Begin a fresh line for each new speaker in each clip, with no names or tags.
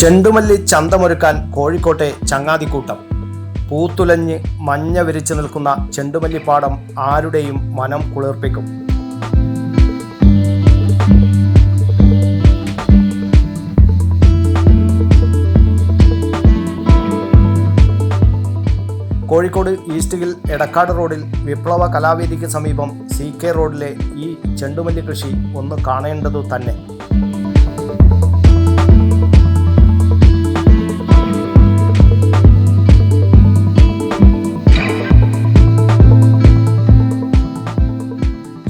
ചെണ്ടുമല്ലി ചന്തമൊരുക്കാൻ കോഴിക്കോട്ടെ ചങ്ങാതിക്കൂട്ടം. പൂത്തുലഞ്ഞ് മഞ്ഞ വിരിച്ചു നിൽക്കുന്ന ചെണ്ടുമല്ലിപ്പാടം ആരുടെയും മനം കുളിർപ്പിക്കും. കോഴിക്കോട് ഈസ്റ്റ് ഹിൽ എടക്കാട് റോഡിൽ വിപ്ലവ കലാവേദിക്ക് സമീപം സി കെ റോഡിലെ ഈ ചെണ്ടുമല്ലി കൃഷി ഒന്ന് കാണേണ്ടതു തന്നെ.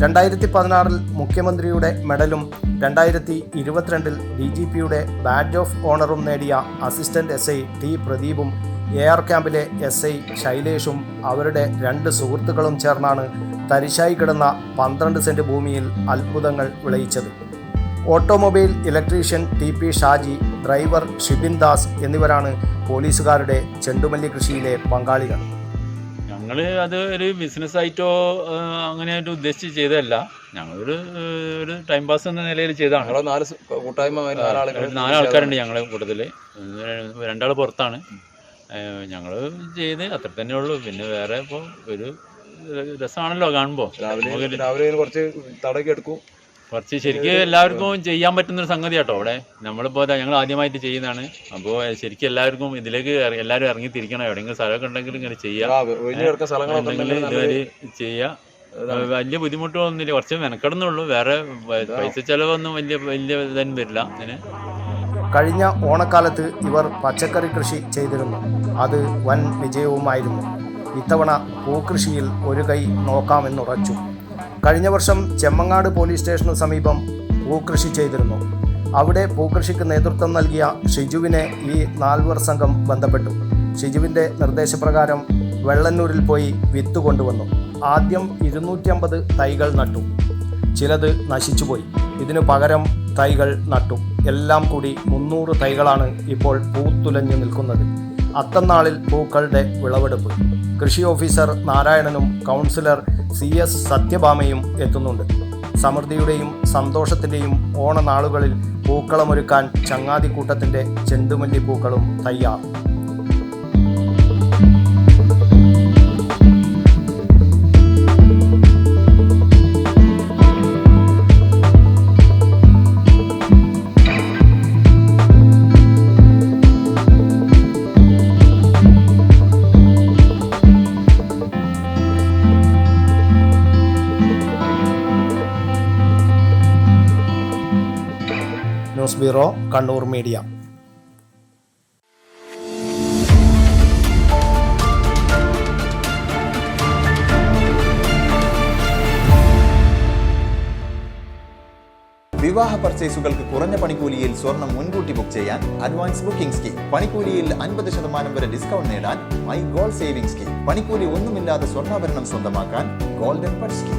രണ്ടായിരത്തി പതിനാറിൽ മുഖ്യമന്ത്രിയുടെ മെഡലും രണ്ടായിരത്തി ഇരുപത്തിരണ്ടിൽ ഡി ജി പിയുടെ ബാഡ്ജ് ഓഫ് ഓണറും നേടിയ അസിസ്റ്റന്റ് എസ് ഐ ടി പ്രദീപും എ ആർ ക്യാമ്പിലെ എസ് ഐ ശൈലേഷും അവരുടെ രണ്ട് സുഹൃത്തുക്കളും ചേർന്നാണ് തരിശായി കിടന്ന പന്ത്രണ്ട് സെന്റ് ഭൂമിയിൽ അത്ഭുതങ്ങൾ വിളയിച്ചത്. Automobile electrician T P Shaji driver Shibin Das എന്നിവരാണ് പോലീസുകാരുടെ ചെണ്ടുമല്ലി കൃഷിയിലെ പങ്കാളികൾ.
ഞങ്ങൾ അത് ഒരു ബിസിനസ് ആയിട്ടോ അങ്ങനെയായിട്ട് ഉദ്ദേശിച്ച് ചെയ്തതല്ല. ഞങ്ങളൊരു ഒരു ടൈം പാസ് എന്ന നിലയിൽ ചെയ്തതാണ്.
നാല് കൂട്ടായ്മ
ഒരു നാലാൾക്കാരുണ്ട് ഞങ്ങളെ കൂട്ടത്തിൽ രണ്ടാൾ പുറത്താണ്. ഞങ്ങൾ ചെയ്ത് അത്ര തന്നെ ഉള്ളൂ. പിന്നെ വേറെ ഇപ്പോൾ ഒരു രസമാണല്ലോ കാണുമ്പോൾ
രാവിലെ രാവിലെ കുറച്ച് തടയൊക്കെ എടുക്കും.
കുറച്ച് ശരിക്കും എല്ലാവർക്കും ചെയ്യാൻ പറ്റുന്ന ഒരു സംഗതി കേട്ടോ അവിടെ. നമ്മളിപ്പോൾ ഞങ്ങൾ ആദ്യമായിട്ട് ചെയ്യുന്നതാണ്. അപ്പോൾ ശരിക്കും എല്ലാവർക്കും ഇതിലേക്ക് എല്ലാവരും ഇറങ്ങി തിരിക്കണം എവിടെയെങ്കിലും സ്ഥലമൊക്കെ ഉണ്ടെങ്കിൽ ഇങ്ങനെ ചെയ്യാം. ചെയ്യാം. വലിയ ബുദ്ധിമുട്ടൊന്നുമില്ല. കുറച്ച് മെനക്കെടുന്നുള്ളൂ. വേറെ പൈസ ചെലവൊന്നും വലിയ വലിയ ഇതൊന്നും വരില്ല. അതിന്
കഴിഞ്ഞ ഓണക്കാലത്ത് ഇവർ പച്ചക്കറി കൃഷി ചെയ്തിരുന്നു. അത് വൻ വിജയവുമായിരുന്നു. ഇത്തവണ പൂക്കൃഷിയിൽ ഒരു കൈ നോക്കാമെന്നുറച്ചു. കഴിഞ്ഞ വർഷം ചെമ്മങ്ങാട് പോലീസ് സ്റ്റേഷനു സമീപം പൂക്കൃഷി ചെയ്തിരുന്നു. അവിടെ പൂക്കൃഷിക്ക് നേതൃത്വം നൽകിയ ഷിജുവിനെ ഈ നാൽവർ സംഘം ബന്ധപ്പെട്ടു. ഷിജുവിന്റെ നിർദ്ദേശപ്രകാരം വെള്ളന്നൂരിൽ പോയി വിത്ത് കൊണ്ടുവന്നു. ആദ്യം ഇരുന്നൂറ്റി അമ്പത് തൈകൾ നട്ടു. ചിലത് നശിച്ചുപോയി ഇതിനു പകരം തൈകൾ നട്ടു. എല്ലാം കൂടി മുന്നൂറ് തൈകളാണ് ഇപ്പോൾ പൂത്തുലഞ്ഞു നിൽക്കുന്നത്. അത്തന്നാളിൽ പൂക്കളുടെ വിളവെടുപ്പ്. കൃഷി ഓഫീസർ നാരായണനും കൗൺസിലർ സി എസ് സത്യഭാമയും എത്തുന്നുണ്ട്. സമൃദ്ധിയുടെയും സന്തോഷത്തിന്റെയും ഓണനാളുകളിൽ പൂക്കളമൊരുക്കാൻ ചങ്ങാതിക്കൂട്ടത്തിന്റെ ചെണ്ടുമല്ലി പൂക്കളും തയ്യാർ. News bureau Kannur media.
വിവാഹ പർച്ചേസുകൾക്ക് കുറഞ്ഞ പണിക്കൂലിയിൽ സ്വർണം മുൻകൂട്ടി ബുക്ക് ചെയ്യാൻ അഡ്വാൻസ് ബുക്കിംഗ് സ്കീം പണിക്കൂലിയിൽ അൻപത് ശതമാനം വരെ ഡിസ്കൗണ്ട് നേടാൻ മൈ ഗോൾഡ് സേവിംഗ് സ്കീം പണിക്കൂലി ഒന്നുമില്ലാതെ സ്വർണാഭരണം സ്വന്തമാക്കാൻ ഗോൾഡൻ ബഡ് സ്കീം